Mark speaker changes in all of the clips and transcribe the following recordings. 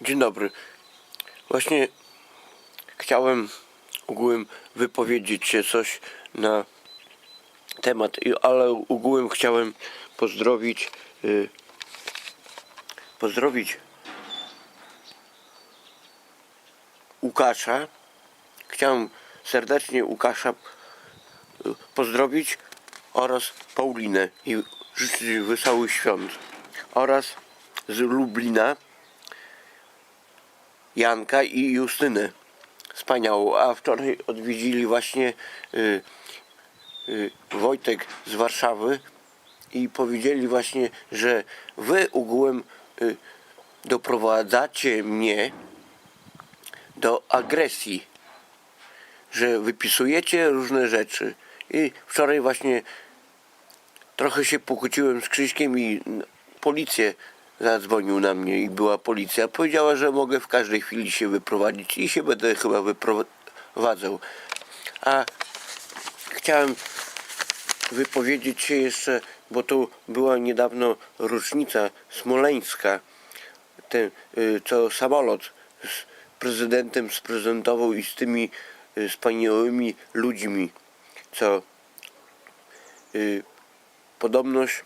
Speaker 1: Dzień dobry. Właśnie chciałem ogółem wypowiedzieć się coś na temat, ale ogółem chciałem pozdrowić y, pozdrowić Łukasza. Chciałem serdecznie Łukasza y, pozdrowić oraz Paulinę i życzyć wesołych świąt oraz z Lublina Janka i Justynę. Wspaniałą. A wczoraj odwiedzili właśnie y, y, Wojtek z Warszawy i powiedzieli właśnie, że wy ogółem y, doprowadzacie mnie do agresji, że wypisujecie różne rzeczy. I wczoraj właśnie trochę się pokłóciłem z Krzyśkiem i policję zadzwonił na mnie i była policja. Powiedziała, że mogę w każdej chwili się wyprowadzić i się będę chyba wyprowadzał. A chciałem wypowiedzieć się jeszcze, bo to była niedawno rocznica smoleńska. Ten, y, co samolot z prezydentem sprezentował i z tymi y, wspaniałymi ludźmi, co y, podobność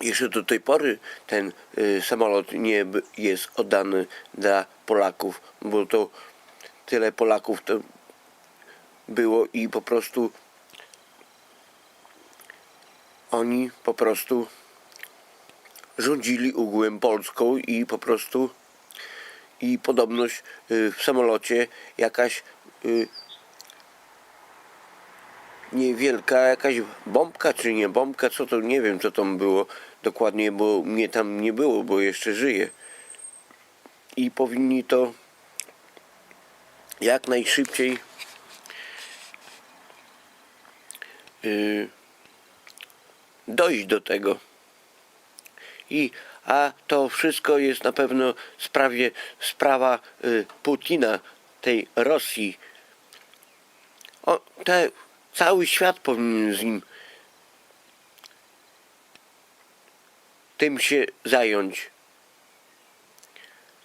Speaker 1: jeszcze do tej pory ten y, samolot nie jest oddany dla Polaków, bo to tyle Polaków to było i po prostu oni po prostu rządzili ogółem Polską i po prostu i podobność y, w samolocie jakaś y, niewielka jakaś bombka czy nie bombka, co to nie wiem co tam było dokładnie, bo mnie tam nie było, bo jeszcze żyję. I powinni to jak najszybciej yy, dojść do tego. I a to wszystko jest na pewno sprawie, sprawa y, Putina, tej Rosji. O, te, cały świat powinien z nim tym się zająć.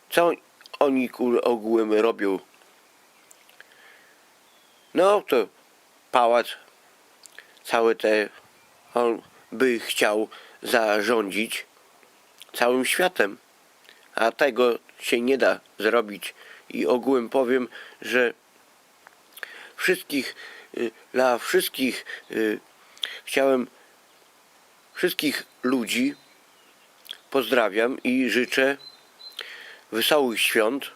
Speaker 1: Co oni kur, ogółem robią? No to pałac, całe te, on by chciał zarządzić całym światem, a tego się nie da zrobić. I ogółem powiem, że wszystkich, dla wszystkich y, chciałem wszystkich ludzi pozdrawiam i życzę wesołych świąt,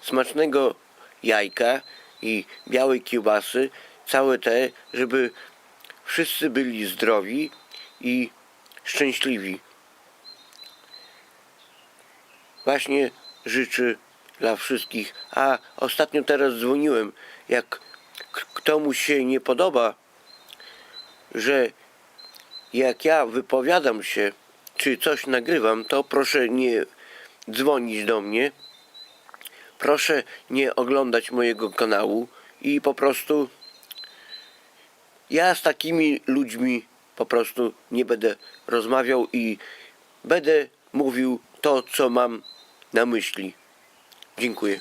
Speaker 1: smacznego jajka i białej kiełbasy, całe te, żeby wszyscy byli zdrowi i szczęśliwi. Właśnie życzę dla wszystkich. A ostatnio teraz dzwoniłem, jak k- komuś się nie podoba, że jak ja wypowiadam się, czy coś nagrywam, to proszę nie dzwonić do mnie. Proszę nie oglądać mojego kanału i po prostu ja z takimi ludźmi po prostu nie będę rozmawiał i będę mówił to, co mam na myśli. Dziękuję.